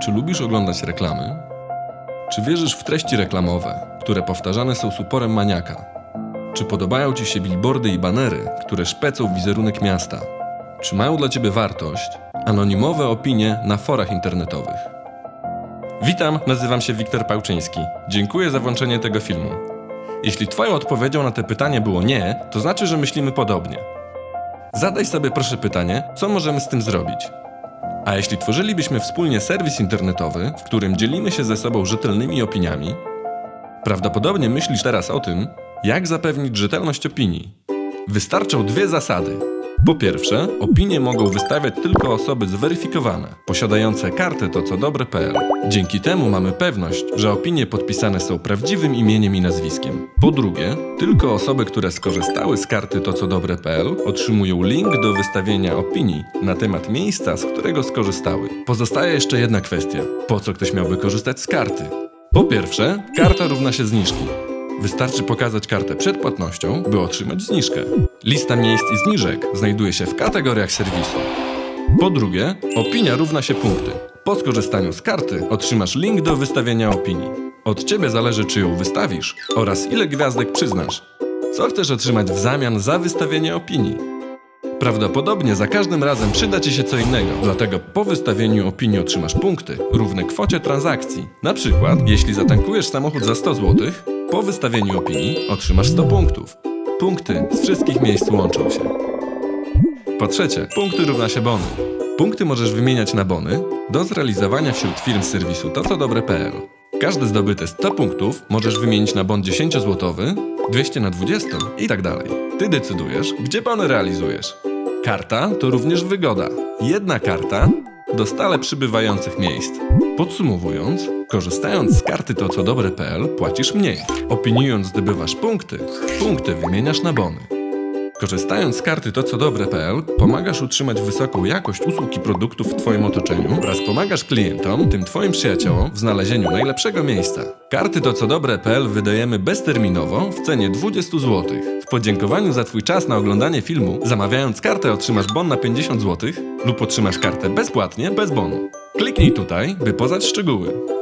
Czy lubisz oglądać reklamy? Czy wierzysz w treści reklamowe, które powtarzane są z uporem maniaka? Czy podobają Ci się billboardy i banery, które szpecą wizerunek miasta? Czy mają dla Ciebie wartość anonimowe opinie na forach internetowych? Witam, nazywam się Wiktor Pałczyński. Dziękuję za włączenie tego filmu. Jeśli Twoją odpowiedzią na te pytanie było nie, to znaczy, że myślimy podobnie. Zadaj sobie proszę pytanie, co możemy z tym zrobić? A jeśli tworzylibyśmy wspólnie serwis internetowy, w którym dzielimy się ze sobą rzetelnymi opiniami, prawdopodobnie myślisz teraz o tym, jak zapewnić rzetelność opinii. Wystarczą dwie zasady. Po pierwsze, opinie mogą wystawiać tylko osoby zweryfikowane, posiadające kartę to co dobre.pl. Dzięki temu mamy pewność, że opinie podpisane są prawdziwym imieniem i nazwiskiem. Po drugie, tylko osoby, które skorzystały z karty to co dobre.pl otrzymują link do wystawienia opinii na temat miejsca, z którego skorzystały. Pozostaje jeszcze jedna kwestia. Po co ktoś miałby korzystać z karty? Po pierwsze, karta równa się zniżki. Wystarczy pokazać kartę przed płatnością, by otrzymać zniżkę. Lista miejsc i zniżek znajduje się w kategoriach serwisu. Po drugie, opinia równa się punkty. Po skorzystaniu z karty otrzymasz link do wystawienia opinii. Od ciebie zależy, czy ją wystawisz oraz ile gwiazdek przyznasz. Co chcesz otrzymać w zamian za wystawienie opinii? Prawdopodobnie za każdym razem przyda Ci się co innego, dlatego po wystawieniu opinii otrzymasz punkty równe kwocie transakcji. Na przykład, jeśli zatankujesz samochód za 100 zł, po wystawieniu opinii otrzymasz 100 punktów. Punkty z wszystkich miejsc łączą się. Po trzecie, punkty równa się bony. Punkty możesz wymieniać na bony do zrealizowania wśród firm serwisu to co dobre.pl. Każde zdobyte 100 punktów możesz wymienić na bon 10-złotowy, 200 na 20 i tak dalej. Ty decydujesz, gdzie bony realizujesz. Karta to również wygoda. Jedna karta do stale przybywających miejsc. Podsumowując, korzystając z karty to co dobre.pl płacisz mniej. Opiniując zdobywasz punkty, punkty wymieniasz na bony. Korzystając z karty to co dobre.pl pomagasz utrzymać wysoką jakość usług i produktów w Twoim otoczeniu oraz pomagasz klientom, tym Twoim przyjaciołom w znalezieniu najlepszego miejsca. Karty to co dobre.pl wydajemy bezterminowo w cenie 20 zł. W podziękowaniu za Twój czas na oglądanie filmu, zamawiając kartę otrzymasz bon na 50 zł lub otrzymasz kartę bezpłatnie bez bonu. Kliknij tutaj, by poznać szczegóły.